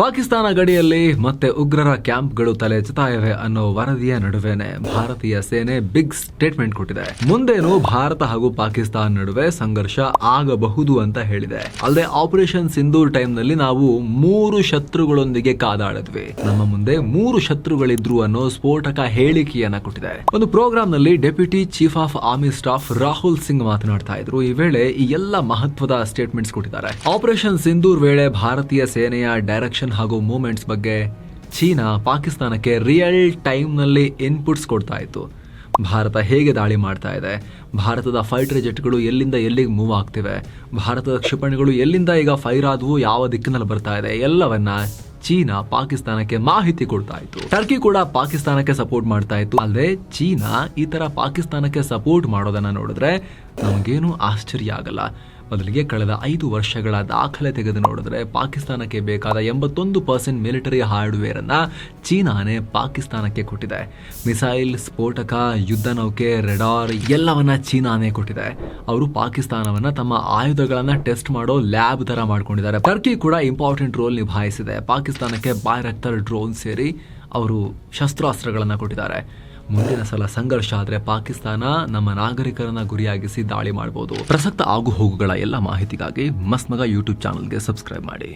ಪಾಕಿಸ್ತಾನ ಗಡಿಯಲ್ಲಿ ಮತ್ತೆ ಉಗ್ರರ ಕ್ಯಾಂಪ್ಗಳು ತಲೆ ಎಚ್ಚುತ್ತಾಯಿವೆ ಅನ್ನೋ ವರದಿಯ ನಡುವೆನೆ ಭಾರತೀಯ ಸೇನೆ ಬಿಗ್ ಸ್ಟೇಟ್ಮೆಂಟ್ ಕೊಟ್ಟಿದೆ. ಮುಂದೇನು ಭಾರತ ಹಾಗೂ ಪಾಕಿಸ್ತಾನ ನಡುವೆ ಸಂಘರ್ಷ ಆಗಬಹುದು ಅಂತ ಹೇಳಿದೆ. ಅಲ್ಲದೆ ಆಪರೇಷನ್ ಸಿಂಧೂರ್ ಟೈಮ್ನಲ್ಲಿ ನಾವು ಮೂರು ಶತ್ರುಗಳೊಂದಿಗೆ ಕಾದಾಡಿದ್ವಿ. ನಮ್ಮ ಮುಂದೆ ಮೂರು ಶತ್ರುಗಳಿದ್ರು ಅನ್ನೋ ಸ್ಫೋಟಕ ಹೇಳಿಕೆಯನ್ನ ಕೊಟ್ಟಿದೆ. ಒಂದು ಪ್ರೋಗ್ರಾಮ್ನಲ್ಲಿ deputy chief of army staff Rahul Singh ಮಾತನಾಡ್ತಾ ಇದ್ರು. ಈ ವೇಳೆ ಈ ಎಲ್ಲ ಮಹತ್ವದ ಸ್ಟೇಟ್ಮೆಂಟ್ಸ್ ಕೊಟ್ಟಿದ್ದಾರೆ. ಆಪರೇಷನ್ ಸಿಂಧೂರ್ ವೇಳೆ ಭಾರತೀಯ ಸೇನೆಯ ಡೈರೆಕ್ಷನ್ ಹಾಗೂ ಮೂಮೆಂಟ್ಸ್ ಬಗ್ಗೆ ಚೀನಾ ಪಾಕಿಸ್ತಾನಕ್ಕೆ ರಿಯಲ್ ಟೈಮ್ನಲ್ಲಿ ಇನ್ಪುಟ್ಸ್ ಕೊಡ್ತಾ ಇತ್ತು. ಭಾರತ ಹೇಗೆ ದಾಳಿ ಮಾಡ್ತಾ ಇದೆ? ಭಾರತದ ಫೈಟರ್ ಜೆಟ್ಗಳು ಎಲ್ಲಿಂದ ಎಲ್ಲಿಗೆ ಮೂವ್ ಆಗ್ತಿವೆ? ಭಾರತದ ಕ್ಷಿಪಣಿಗಳು ಎಲ್ಲಿಂದ ಈಗ ಫೈರ್ ಆದವು? ಯಾವ ದಿಕ್ಕಿನಲ್ಲಿ ಬರ್ತಾ ಇದೆ? ಎಲ್ಲವನ್ನ ಚೀನಾ ಪಾಕಿಸ್ತಾನಕ್ಕೆ ಮಾಹಿತಿ ಕೊಡ್ತಾ ಇತ್ತು. ಟರ್ಕಿ ಕೂಡ ಪಾಕಿಸ್ತಾನಕ್ಕೆ ಸಪೋರ್ಟ್ ಮಾಡ್ತಾ ಇತ್ತು. ಅಲ್ಲದೆ ಚೀನಾ ಈ ತರ ಪಾಕಿಸ್ತಾನಕ್ಕೆ ಸಪೋರ್ಟ್ ಮಾಡೋದನ್ನ ನೋಡಿದ್ರೆ ನಮಗೇನು ಆಶ್ಚರ್ಯ ಆಗಲ್ಲ. ಮೊದಲಿಗೆ ಕಳೆದ ಐದು ವರ್ಷಗಳ ದಾಖಲೆ ತೆಗೆದು ನೋಡಿದ್ರೆ ಪಾಕಿಸ್ತಾನಕ್ಕೆ ಬೇಕಾದ ಎಂಬತ್ತೊಂದು ಪರ್ಸೆಂಟ್ ಮಿಲಿಟರಿ ಹಾರ್ಡ್ವೇರ್ ಅನ್ನ ಚೀನಾನೇ ಪಾಕಿಸ್ತಾನಕ್ಕೆ ಕೊಟ್ಟಿದೆ. ಮಿಸೈಲ್, ಸ್ಫೋಟಕ, ಯುದ್ಧ ನೌಕೆ, ರೆಡಾರ್ ಎಲ್ಲವನ್ನ ಚೀನಾನೇ ಕೊಟ್ಟಿದೆ. ಅವರು ಪಾಕಿಸ್ತಾನವನ್ನ ತಮ್ಮ ಆಯುಧಗಳನ್ನ ಟೆಸ್ಟ್ ಮಾಡೋ ಲ್ಯಾಬ್ ತರ ಮಾಡ್ಕೊಂಡಿದ್ದಾರೆ. ಟರ್ಕಿ ಕೂಡ ಇಂಪಾರ್ಟೆಂಟ್ ರೋಲ್ ನಿಭಾಯಿಸಿದೆ. ಪಾಕಿಸ್ತಾನಕ್ಕೆ ಬಾಯ್ ಡ್ರೋನ್ ಸೇರಿ ಅವರು ಶಸ್ತ್ರಾಸ್ತ್ರಗಳನ್ನ ಕೊಟ್ಟಿದ್ದಾರೆ. ಮುಂದಿನ ಸಲ ಸಂಘರ್ಷ ಆದರೆ ಪಾಕಿಸ್ತಾನ ನಮ್ಮ ನಾಗರಿಕರನ್ನ ಗುರಿಯಾಗಿಸಿ ದಾಳಿ ಮಾಡಬಹುದು ಪ್ರಸಕ್ತ ಆಗು ಹೋಗುಗಳ ಎಲ್ಲ ಮಾಹಿತಿಗಾಗಿ ಮಸ್ಮಗ ಮಗ ಯೂಟ್ಯೂಬ್ ಚಾನಲ್ಗೆ ಸಬ್ಸ್ಕ್ರೈಬ್ ಮಾಡಿ.